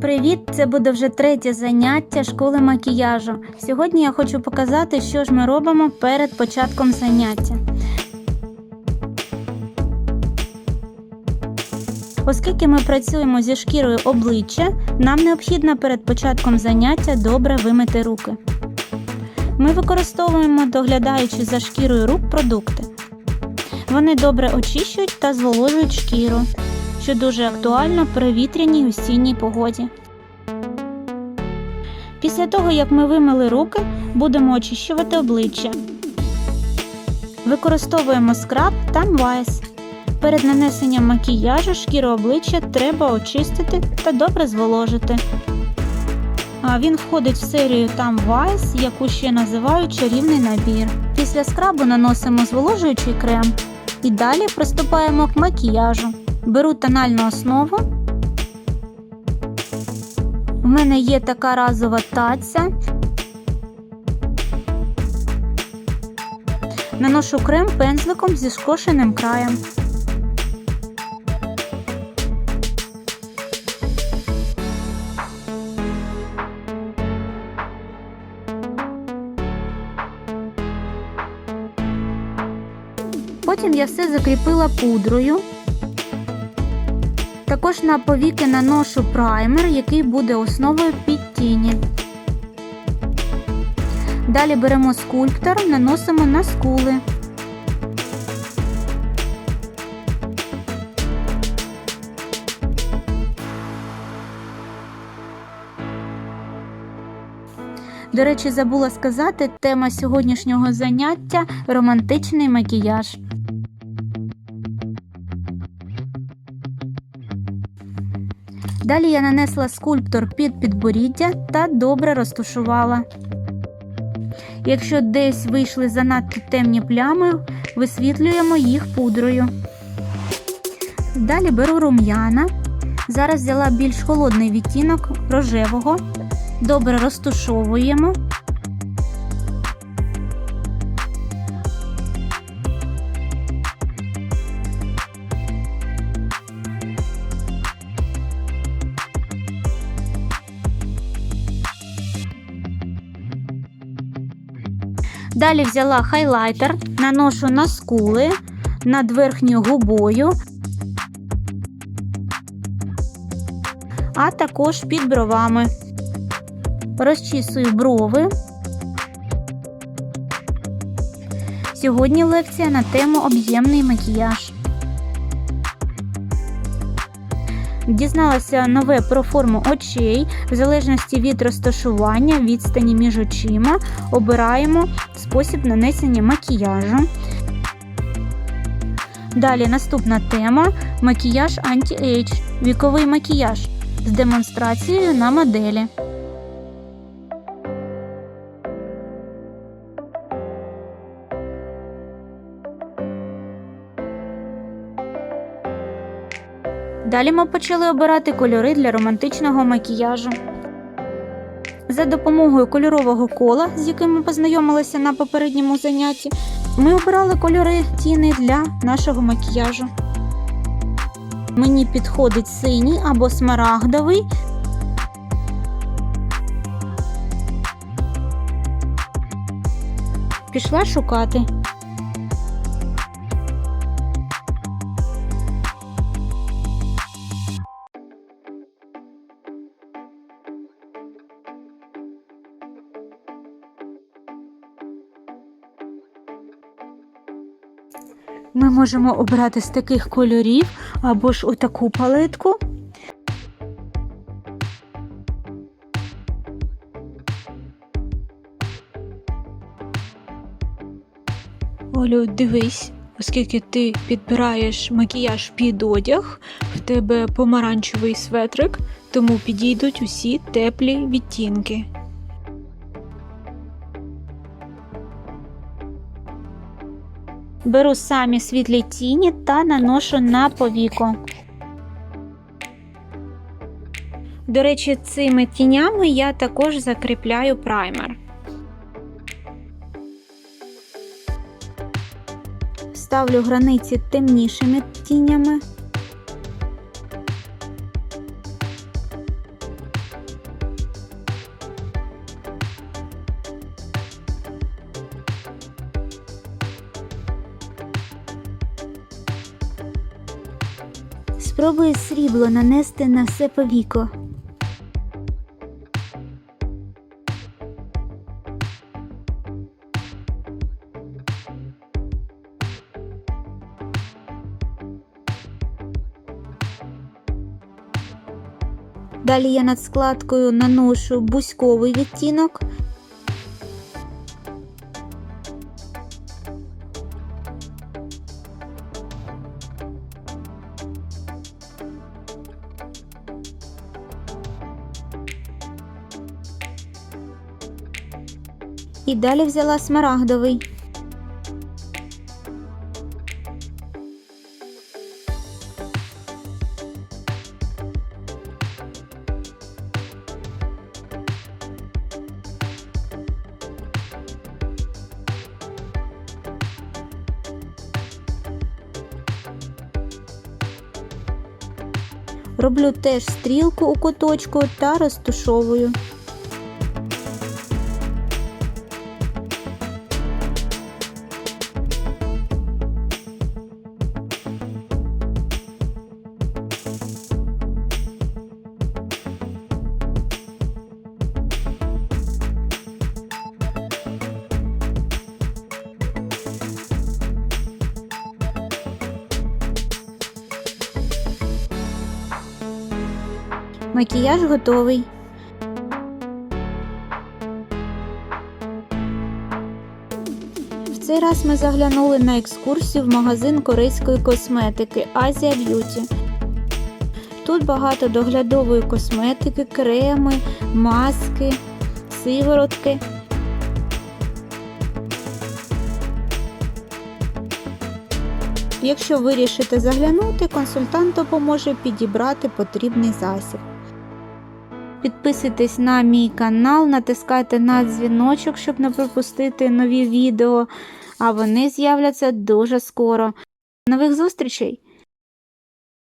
Привіт! Це буде вже третє заняття школи макіяжу. Сьогодні я хочу показати, що ж ми робимо перед початком заняття. Оскільки ми працюємо зі шкірою обличчя, нам необхідно перед початком заняття добре вимити руки. Ми використовуємо, доглядаючи за шкірою рук продукти. Вони добре очищують та зволожують шкіру, що дуже актуально при вітряній осінній погоді. Після того, як ми вимили руки, будемо очищувати обличчя. Використовуємо скраб та. Перед нанесенням макіяжу шкіру обличчя треба очистити та добре зволожити. Він входить в серію Там яку ще називають чарівний набір. Після скрабу наносимо зволожуючий крем і далі приступаємо к макіяжу. Беру тональну основу. У мене є така разова таця. Наношу крем пензликом зі скошеним краєм. Потім я все закріпила пудрою. Також на повіки наношу праймер, який буде основою під тіні. Далі беремо скульптор, наносимо на скули. До речі, забула сказати, тема сьогоднішнього заняття романтичний макіяж. Далі я нанесла скульптор під підборіддя та добре розтушувала. Якщо десь вийшли занадто темні плями, висвітлюємо їх пудрою. Далі беру рум'яна. Зараз взяла більш холодний відтінок рожевого. Добре розтушовуємо. Далі взяла хайлайтер, наношу на скули над верхньою губою, а також під бровами. Розчісую брови. Сьогодні лекція на тему об'ємний макіяж. Дізналася нове про форму очей. В залежності від розташування, відстані між очима обираємо спосіб нанесення макіяжу. Далі наступна тема макіяж анті-ейдж, віковий макіяж з демонстрацією на моделі. Далі ми почали обирати кольори для романтичного макіяжу. За допомогою кольорового кола, з яким ми познайомилися на попередньому занятті, ми обирали кольори тіни для нашого макіяжу. Мені підходить синій або смарагдовий. Пішла шукати. Ми можемо обрати з таких кольорів або ж отаку палетку. Олю, дивись, оскільки ти підбираєш макіяж під одяг, в тебе помаранчевий светрик, тому підійдуть усі теплі відтінки. Беру самі світлі тіні та наношу на повіко. До речі, цими тінями я також закріпляю праймер. Ставлю границі темнішими тінями. Спробуй срібло нанести на все повіко. Далі я над складкою наношу бузьковий відтінок. І далі взяла смарагдовий. Роблю теж стрілку у куточку та розтушовую. Макіяж готовий. В цей раз ми заглянули на екскурсію в магазин корейської косметики Asia Beauty. Тут багато доглядової косметики, креми, маски, сиворотки. Якщо вирішите заглянути, консультант допоможе підібрати потрібний засіб. Підписуйтесь на мій канал, натискайте на дзвіночок, щоб не пропустити нові відео, а вони з'являться дуже скоро. Нових зустрічей!